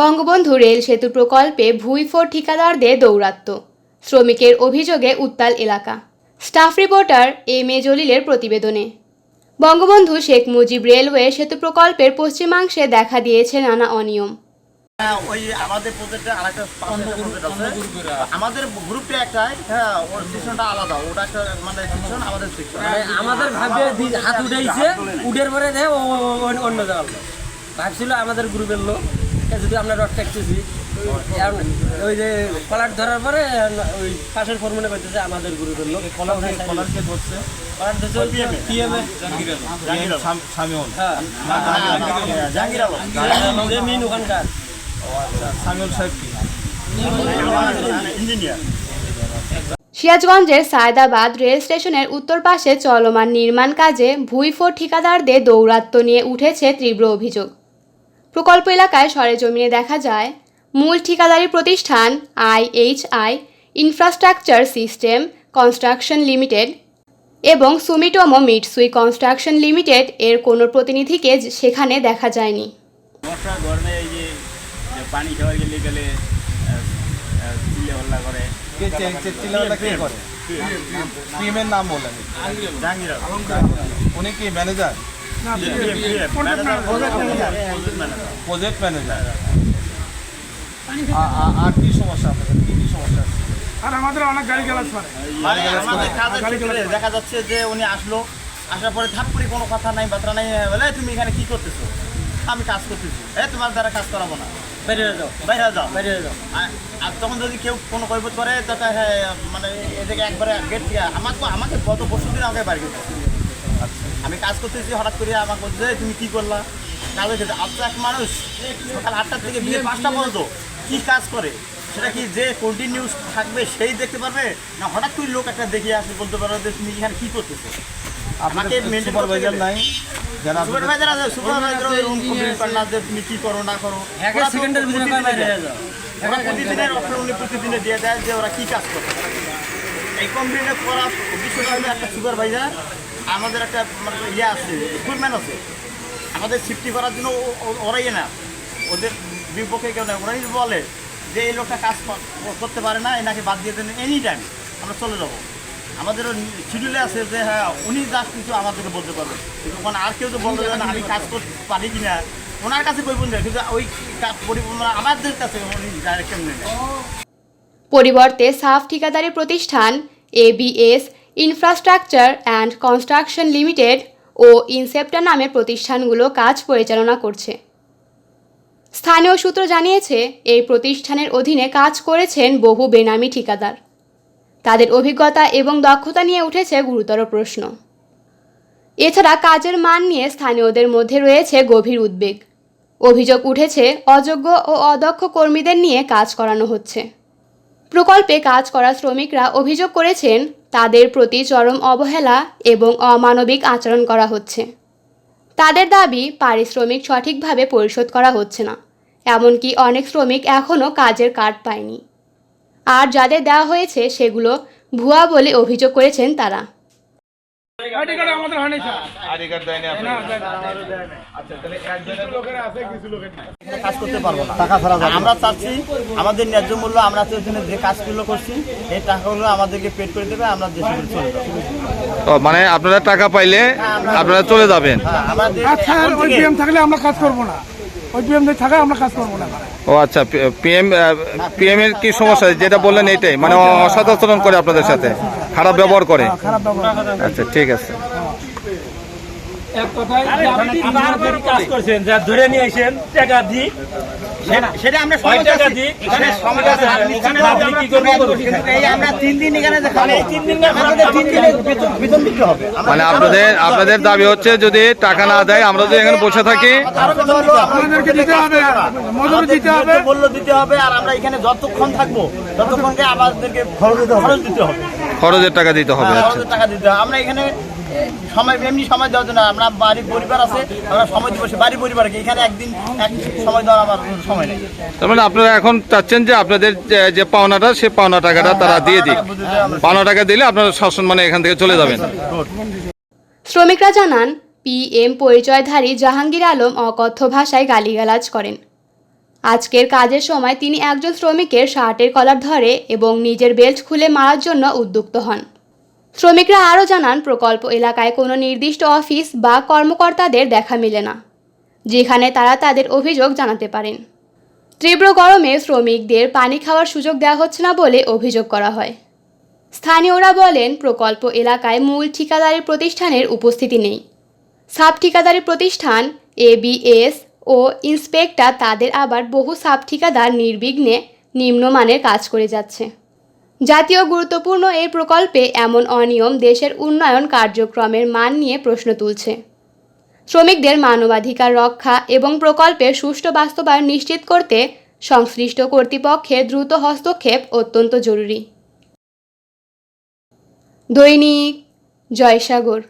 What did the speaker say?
Bangabandhu rail সেতু প্রকল্পে ভুইফোর ঠিকাদারদের দৌরাত্ম্য শ্রমিকের অভিযোগে উত্তাল এলাকা। স্টাফ রিপোর্টার এম এ জলিলের প্রতিবেদনে। বঙ্গবন্ধু শেখ মুজিব রেলওয়ে সেতু প্রকল্পের পশ্চিমাংশে দেখা দিয়েছে নানা অনিয়ম। হ্যাঁ ওই আমাদের প্রজেক্টে আরেকটা প্রজেক্ট আছে। আমাদের গ্রুপটা একটাই হ্যাঁ ওর সেকশনটা আলাদা। ওটা একটা মানে সেকশন আমাদের সেকশন মানে আমাদের ভাবে হাত উঠের পরে দেয় অন্য ভাবছিল আমাদের গ্রুপের লোক। যদি আমরা রড কাটতেছি এখন ওই যে কলার ধরার পরে ওই পাশের করতেছে আমাদের গ্রুপের লোক। কলারকে ধরছে? কলার ধরছে। সামিউল। হ্যাঁ। জাহাঙ্গীর আলম। ওখানকার। সামিউল সাহেব ইঞ্জিনিয়ার। সিরাজগঞ্জের সায়দাবাদ রেল স্টেশনের উত্তর পাশে চলমান নির্মাণ কাজে ভুইফোর ঠিকাদারদের দৌরাত্ম্য নিয়ে উঠেছে তীব্র অভিযোগ। প্রকল্প এলাকায় সরেজমিনে দেখা যায় মূল ঠিকাদারি প্রতিষ্ঠান IHI infrastructure system construction limited এবং সুমিটোমো মিটসুই কনস্ট্রাকশন লিমিটেড এর কোনো প্রতিনিধিকে সেখানে দেখা যায়নি। পানি খাওয়ার গেলে গেলে হল্লা করে কে করে? নাম বলেন। উনি কি ম্যানেজার প্রজেক্ট ম্যানেজার আর কি সমস্যা আপনাদের? কি কি সমস্যা আর আমাদের অনেক গাড়ি গ্যালাস করে মানে দেখা যাচ্ছে যে উনি আসলো আসার পরে থাপ্পড়ি কোনো কথা নাই বার্তা নাই বলে তুমি এখানে কি করতেছো? আমি কাজ করতেছি। এ তোমার দ্বারা কাজ করাবো না। বাইরে যাও। বাইরে যাও। বাইরে যাও। আর- আর তখন যদি কেউ কোনো কৈবত করে তাতে হ্যাঁ, মানে এদিকে একবারে গেট থেকে আমাকে আমাকে গত পরশু দিন আমাকে বাড়ি করতে আমি কাজ করতেছি হঠাৎ করে আমাকে বলছে "এই, তুমি কি করলা? কাজে খেতে আচ্ছা এক মানুষ সকাল আটটার থেকে বিয়ে পাঁচটা পর্যন্ত কি কাজ করে? সেটা কি যে কন্টিনিউস থাকবে সেই দেখতে পারবে? না হঠাৎ করে লোক একটা দেখে আসে বলতে পারবে যে তুমি এখানে কি করতেছো? করতে সুপারভাইজার নাই? যারা সুপারভাইজার আছে সুপারভাইজার রুম কমপ্লিট করে না যে তুমি কি করো না করো। সেকেন্ডের ভিতরে যাও ওরা প্রতিদিনের অফার উনি প্রতিদিনে দিয়ে দেয় যে ওরা কি কাজ করে। এই কমপ্লেনে করা বিষয়টা একটা সুপারভাইজার আমাদের একটা মানে ইয়ে আছে ইকুইপমেন্ট আছে। আমাদের সিফটি করার জন্য ওরাই না ওদের বিপক্ষে কেউ না ওরাই বলে যে এই লোকটা কাজ কর- করতে পারে না, এনাকে বাদ দিয়ে দেন এনি টাইম আমরা চলে যাব। আমাদেরও শিডিউলে আছে যে হ্যাঁ উনি জাস্ট কিছু আমাদেরকে বলতে পারবে। কিন্তু ওখানে আর কেউ তো বলতে পারে আমি কাজ করতে পারি কি না ওনার কাছে বলতে কিন্তু ওই পরিপূর্ণ আমাদের কাছে উনি ডাইরেক্ট কেমনি পরিবর্তে সাফ ঠিকাদারি প্রতিষ্ঠান ABS infrastructure and construction limited ও ইনসেপ্টা নামে প্রতিষ্ঠানগুলো কাজ পরিচালনা করছে। স্থানীয় সূত্র জানিয়েছে, এই প্রতিষ্ঠানের অধীনে কাজ করেছেন বহু বেনামি ঠিকাদার। তাদের অভিজ্ঞতা এবং দক্ষতা নিয়ে উঠেছে গুরুতর প্রশ্ন। এছাড়া কাজের মান নিয়ে স্থানীয়দের মধ্যে রয়েছে গভীর উদ্বেগ। অভিযোগ উঠেছে, অযোগ্য ও অদক্ষ কর্মীদের নিয়ে কাজ করানো হচ্ছে। প্রকল্পে কাজ করা শ্রমিকরা অভিযোগ করেছেন তাদের প্রতি চরম অবহেলা এবং অমানবিক আচরণ করা হচ্ছে। তাদের দাবি, পারিশ্রমিক সঠিকভাবে পরিশোধ করা হচ্ছে না, এমনকি অনেক শ্রমিক এখনও কাজের কার্ড পায়নি। আর যাদের দেওয়া হয়েছে সেগুলো ভুয়া বলে অভিযোগ করেছেন তারা। আইডি কার্ড আমাদের হয়নি স্যার। আইডি কার্ড দেয়নি। আপনার আচ্ছা তাহলে একজনের কাজ করতে পারব না। টাকা ছাড়া আমরা চাচ্ছি আমাদের ন্যায্য মূল্য আমরা যে কাজগুলো করছি এই টাকাগুলো আমাদেরকে পেড করে দেবে আমরা দেশে চলে যাব। ও মানে আপনারা টাকা পাইলে আপনারা চলে যাবেন? এখন ওই পিএম থাকলে আমরা কাজ করব না। ওই পিএম যদি থাকে আমরা কাজ করব না ও আচ্ছা পিএম পিএম এর কি সমস্যা? যেটা বললেন এইটাই মানে অসদাচরণ করে আপনাদের সাথে। খারাপ ব্যবহার করে। আচ্ছা ঠিক আছে। এক কথায় আপনি কাজ করছেন? যা ধরে নিয়ে আসেন টাকা দিই সেটা- সেটা আমরা টাকা এখানে আপনি। কি এই আমরা তিন দিন এখানে যে খাব, তিন দিনের বেতন- বেতন দিতে হবে। মানে আপনাদের আপনাদের দাবি হচ্ছে যদি টাকা না দেয় আমরা যদি এখানে বসে থাকি। আরও বেতন দিতে হবে। আমাদেরকে দিতে হবে, মজুরি দিতে হবে। মূল্য দিতে হবে আর আমরা এখানে যতক্ষণ থাকব ততক্ষণকে আমাদেরকে খরচ দিতে হবে। খরচ দিতে হবে। খরচের টাকা দিতে হবে হ্যাঁ, আচ্ছা। খরচের টাকা দিতে হবে। আমরা এখানে সময় এমনি সময় দেওয়ার জন্য আমরা বাড়ির পরিবার আছে আমরা সময় দিব সে বাড়ি পরিবারকে এখানে একদিন এক সময় দেওয়ার আমার কোনো সময় নেই। তার মানে আপনারা এখন চাচ্ছেন যে আপনাদের যে- যে পাওনাটা সে পাওনা টাকাটা তারা দিয়ে দিক। পাওনা টাকা দিলে আপনারা শাসন মানে এখান থেকে চলে যাবেন। শ্রমিকরা জানান পিএম পরিচয়ধারী জাহাঙ্গীর আলম অকথ্য ভাষায় গালিগালাজ করেন। আজকের কাজের সময় তিনি একজন শ্রমিকের শার্টের কলার ধরে এবং নিজের বেল্ট খুলে মারার জন্য উদ্যুক্ত হন। শ্রমিকরা আরও জানান, প্রকল্প এলাকায় কোনো নির্দিষ্ট অফিস বা কর্মকর্তাদের দেখা মেলে না, যেখানে তারা তাদের অভিযোগ জানাতে পারেন। তীব্র গরমে শ্রমিকদের পানি খাওয়ার সুযোগ দেওয়া হচ্ছে না বলে অভিযোগ করা হয়। স্থানীয়রা বলেন, প্রকল্প এলাকায় মূল ঠিকাদারি প্রতিষ্ঠানের উপস্থিতি নেই। সাব ঠিকাদারি প্রতিষ্ঠান এবিএস ও ইন্সপেক্টর তাদের আবার বহু সাব ঠিকাদার নির্বিঘ্নে নিম্নমানের কাজ করে যাচ্ছে। জাতীয় গুরুত্বপূর্ণ এই প্রকল্পে এমন অনিয়ম দেশের উন্নয়ন কার্যক্রমের মান নিয়ে প্রশ্ন তুলছে। শ্রমিকদের মানবাধিকার রক্ষা এবং প্রকল্পের সুষ্ঠু বাস্তবায়ন নিশ্চিত করতে সংশ্লিষ্ট কর্তৃপক্ষের দ্রুত হস্তক্ষেপ অত্যন্ত জরুরি। দৈনিক জয়সাগর